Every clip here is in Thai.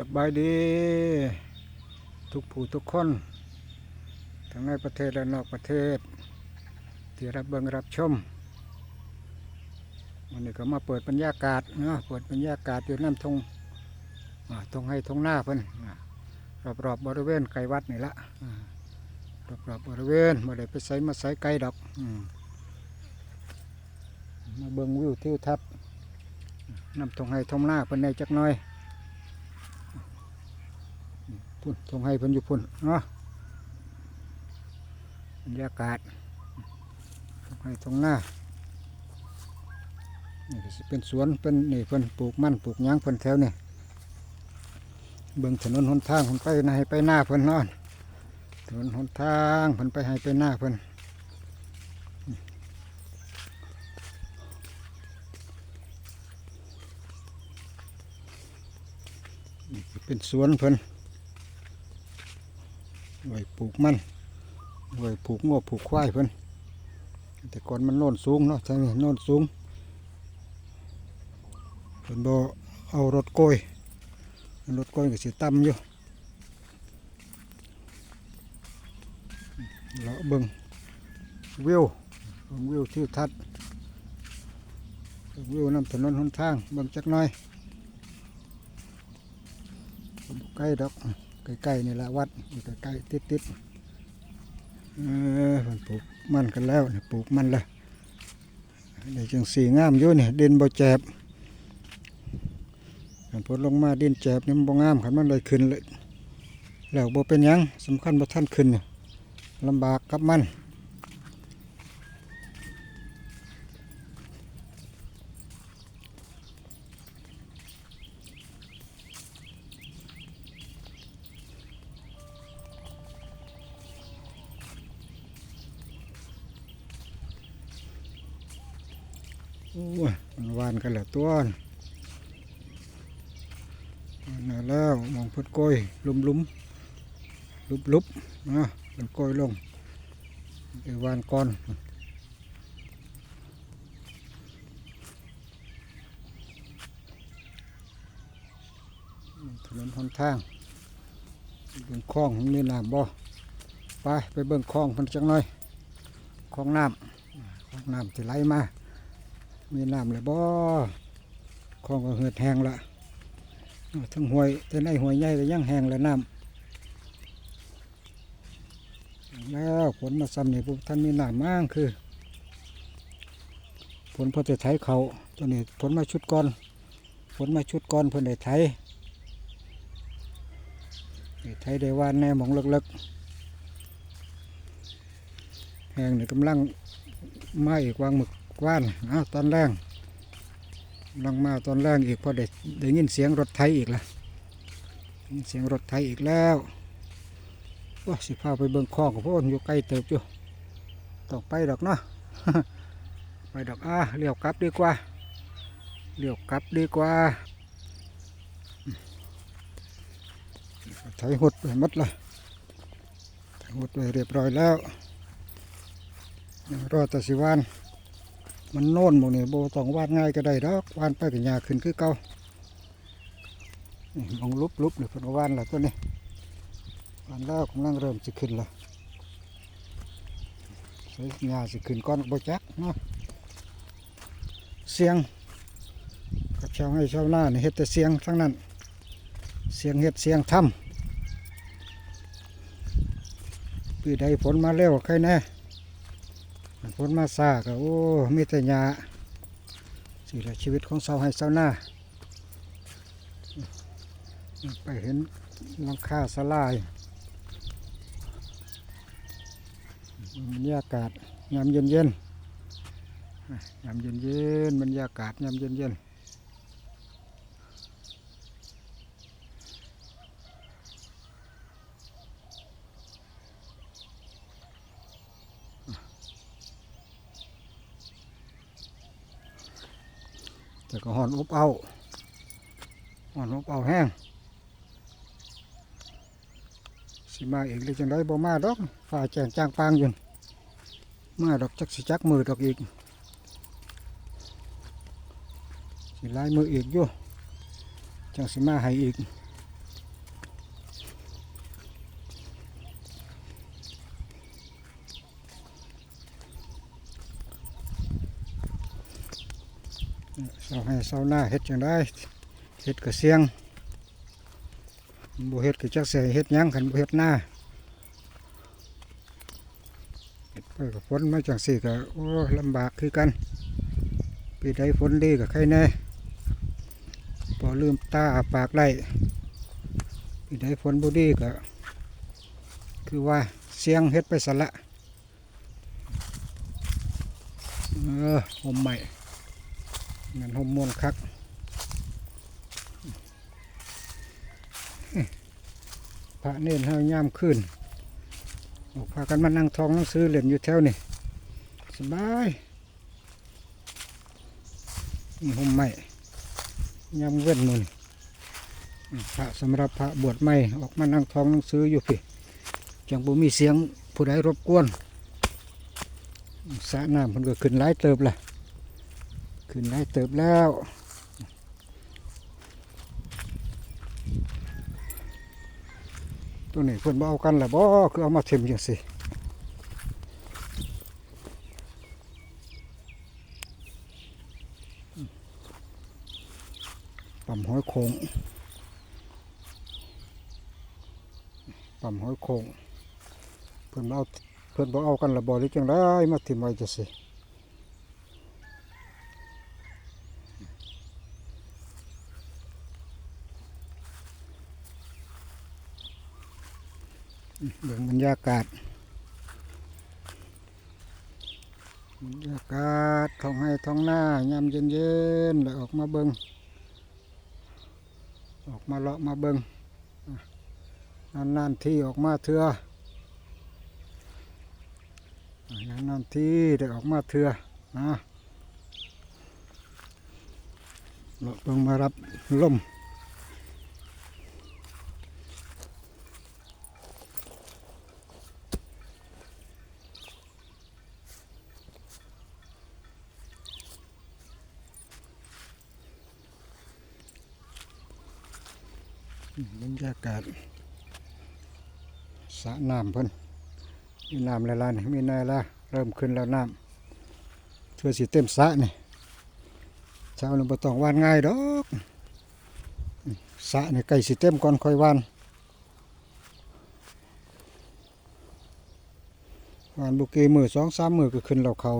สบายดี ทุกผู้ทุกคน ทั้งในประเทศและนอกประเทศ ที่รับเบิงรับชม วันนี้ก็มาเปิดบรรยากาศเนาะเปิดบรรยากาศอยู่น้ำทงทงให้ทงหน้าเพิ่นรอบๆบบริเวณไกลวัดนี่ละรอบๆบริเวณมาได้ไปใส่มาใส่ไกลดอกอมมาเบิงวิวทิวทัศน์น้ำทงให้ทงหน้าเพิ่นในจักน่อย พุ่นทงให้เพิ่นอยู่พุ่นเนาะบรรยากาศทงให้ทงหน้านี่ก็สิเป็นสวนเป็นนี่เพิ่นปลูกมันปลูกยางเพิ่นแถวนี่เบิ่งถนนหนทางเพิ่นไปไหนไปหน้าเพิ่นนอนถนนหนทางเพิ่นไปให้ไปหน้าเพิ่นเป็นสวนเพิ่น ไว้ปลูกมันไว้ปลูกงวปลูกควายเพิ่นแต่ก่อนมันโน่นสูงเนาะทางนี้โน่นสูงเพิ่นบ่เอารถโกยรถโกยก็สิต่ำอยู่เลาะเบิ่งวิวเบิ่งวิวทิวทัศน์วิวน้ำถนนหนทางเบิ่งจักหน่อยใกล้ดอก ใกล้ๆนี่แหละวัดอยู่ใกล้ๆติดๆเออมันปลูกมันกันแล้วนี่ปลูกมันละได้จังสีงามอยู่เนี่ยดินบ่แจบขันพดลงมาดินแจบนี่มันบ่งามขันมันเลยขึ้นเลยแล้วบ่เป็นยังสำคัญบ่ท่านขึ้นนี่ลำบากกับมันโอ้ยมันห วานกันแล้วตัวน่ะหวานแล้วมองพิ่นโกยลุมลุมๆลุบลุบๆนะเพิ่นโกยลงไปหวานก่อนถนนหนทางเบิ่งคลองมีน้ำบ่ไปไปเบิ่งคลองเพิ่นจังหน่อยคลองน้ำคลองน้ำที่ไหลมา มีน้ำเลยบ่คลองก็เหือดแห้งละทั้งห้วยแต่ในห้วยใหญ่ก็ยังแห้งแล้วน้ำแล้วฝนมาซ้ำนี่พวกท่านมีน้ำมากคือฝนพอจะไถเขาตัวนี้ฝนมาชุดก่อนฝนมาชุดก่อนเพิ่นได้ไถไทยได้วานแน่หมองเลิกๆแหงนี่กำลังมาอีกวางหมึก ว่านอ้าตอนแรกลังมาตอนแรงอีกพอได้ได้ยินเสียงรถไทยอีกละได้ยินเสียงรถไทยอีกแล้วว่าสิพาไปเบิ่งคลองกับพวกอยู่ใกล้เติบอยู่ต้องไปดอกเนาะไปดอกอะเลี้ยวกลับดีกว่าเลี้ยวกลับดีกว่าไถหดไปหมดละไถหดไปเรียบร้อยแล้วรอแต่สิวาน มันโน่นหมดนี่โบต้องวาดง่ายก็ได้ดอกวานไปกับยาขึ้นคือเก่านี่มองลุบลุบเลยเพนเอาวานละตัวนี้วานแล้วกำลังเริ่มจะขึ้นละใส่ยาสิขึ้นก้อนก็บ่จักเนาะเสียงกับชาวให้ชาวนาเนี่เฮ็ดแต่เสียงทั้งนั้น เสียงเห็ดเสียงทำปีใดฝนมาเร็วใครแน่ ฝนมาซาก็โอ้มีแต่หญ้าสิละชีวิตของชาวให้ชาวนาไปเห็นหลังคาสลายบรรยากาศยามเย็นเย็นยามเย็นเย็นบรรยากาศยามเย็นเย็น ก็หอนอบเอาหอนอบเอาแห้งสิมาอีกหรือจังไดบ่มาดอกฝ่าแจงจ้างปางอยู่มาดอกจักสิจักมือดอกอีกสิลายมืออีกอยู่จังสิมาให้อีก เสาหน้าเฮ็ดจังได้เฮ็ดกระเสียงบ่เฮ็ดก็จักเสิให้เฮ็ดยังคันบ่เฮ็ดหน้าเฮ็ดไปกับฝนมาจังซี่ก็โอ้ลำบากคือกันปีใดฝนดีก็ใครแน่พอลืมตาปากได้ปีใดฝนบ่ดีก็คือว่าเสียงเฮ็ดไปสละเออห่มใหม่ นั่นหมมวนคักพระเน้นเฮาย่ามขึ้นออกพากันมานั่งทองหนังสือเล่นอยู่แถวนี่สบายนี่ห่มใหม่ยามเว้นมือนี่พระสำหรับพระบวชใหม่ออกมานั่งทองหนังสืออยู่พี่จังบ่มีเสียงผู้ใดรบกวนสระน้ำมันก็ขึ้นหลายเติบละ ขึ้นได้เติบแล้วตัวนี้เพิ่นบ่เอากันละบ่คือเอามาเทมจังสิปั๊มห้อยโคงปั๊มห้อยโคงเพิ่นบ่เอาเพิ่นบ่เอากันละบ่หรือจังได๋มาเทมไว้จังสิ เบิ่งบรรยากาศบรรยากาศท้องให้ท้องหน้ายามเย็นๆแล้วออกมาเบิ่งออกมาเลาะมาเบิงนานๆที่ออกมาเถื่อนานๆที่ได้ออกมาเถื่อนะเลาะเบิ่งมารับลม บรรยากาศส ระน้ำเพิ่นมีน้ำละลายนี่มีน้ำละเริ่มขึ้นแล้วน้ำเพื่อสิเต็มสระนี่เช้านี่บ่ต้องวานง่ายดอกสระนี่ใกล้สิเต็มก่อนค่อยวานวานบุกีมือสองสามมือก็ขึ้นแล้วเขา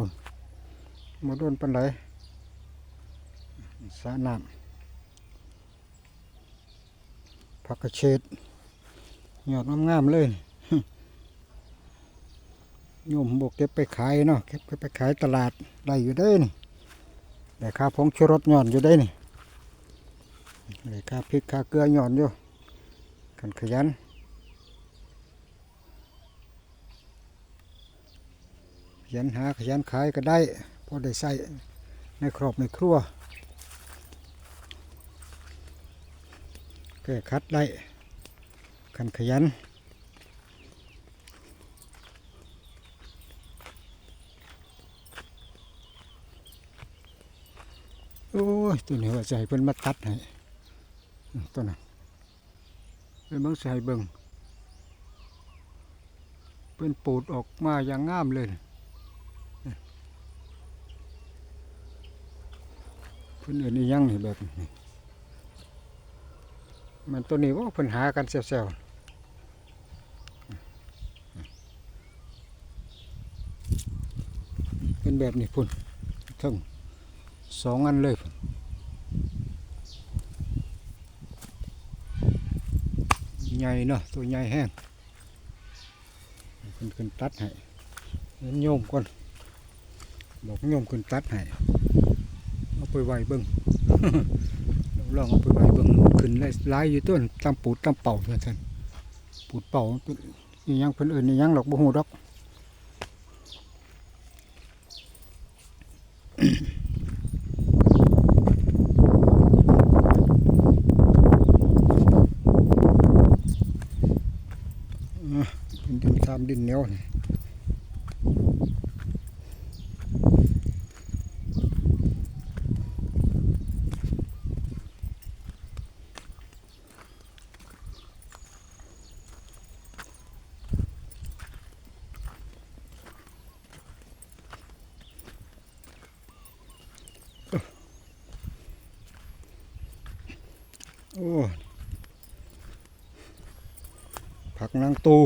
มาโดนปันไหลสระน้ำผักกระเฉดยอดงามๆเลย โยมบกเก็บไปขายเนาะเก็บไปขายตลาดได้อยู่ได้นี่ได้ค่าผงชูรสหย่อนอยู่ได้นี่ได้ค่าพริกค่าเกลือหย่อนอยู่กันขยันขยันหาขยันขายก็ได้พอได้ใส่ในครอบในครัวแก้คัดได้ขันขยัน โอ้ ยตัวนี้ว่าจะใจเพิ่นมาตัดให้ตัวนั้นเป็นบิ่งใส่เบิงเพิ่นปูดออกมาอย่างงามเลยเพิ่นเอื่นอีหยังนี่แบบนี้มันตัวนี้ว่าเพิ่นหากันเซลๆเป็นแบบนี้พุ่นทั้งสองอันเลยพุ่นให ญ่เนาะตัวใหญ่แห้งขึ้นขึ้นตัดให้โยมก่อนบอกโยมขึ้นตัดให้เอาไปไว้เบิ้งลองเอาไปไว้เบิ้งขึ้นได้หลายอยู่ต้นตามปูดตามเป่าเพื่อนท่านปูดเป่าอีหยังเพิ่นเอิ้นยังหลอกบ่หูดอก ยวนี่โอ้ ผักนางตู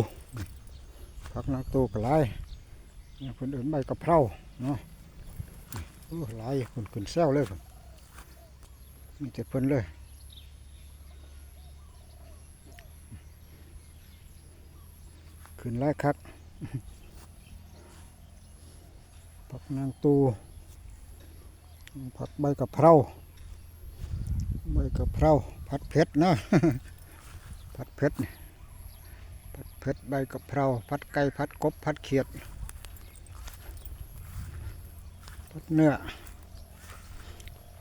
ผักนางตูก็หลายเนี่ยคนอื่นใบกะเพราเนาะโอ้หลายคนขึ้นแซวเลยพุ่นมีแต่เพิ่นเลยขึ้นหลายคักผักนางตูผักใบกะเพราใบกะเพราผัดเผ็ดเนาะผัดเผ็ดนี่ผัด เผ็ดใบกะเพราผัดไก่ผัดกบผัดเขียดผัดเนื้อ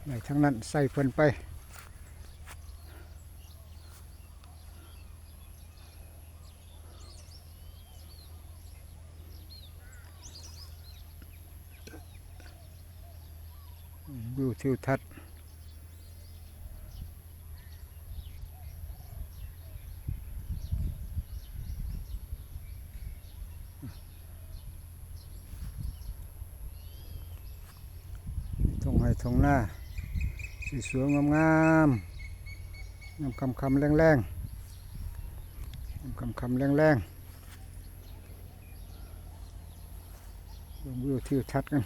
ในทั้งนั้นใส่เพิ่นไปวิวทิวทัศน์ ให้ทงหน้าสีสวยงามงามๆยำคำคำแรงแรงๆยำคำคำแรงแรงๆดูวิวทิวทัศน์กัน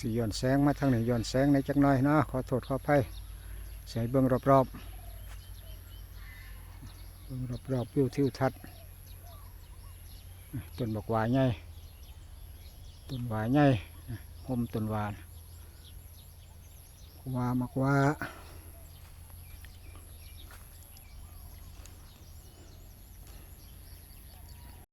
สิย้อนแสงมาทางนี้ย้อนแสงในจักหน่อยเนาะขอโทษขออภัยใส่เบิ่งรอบๆเบิ่งรอบๆวิวทิวทัศน์ ต้นบักหวายใหญ่ต้นหวายใหญ่ห่มต้นหวานว่ามากว่า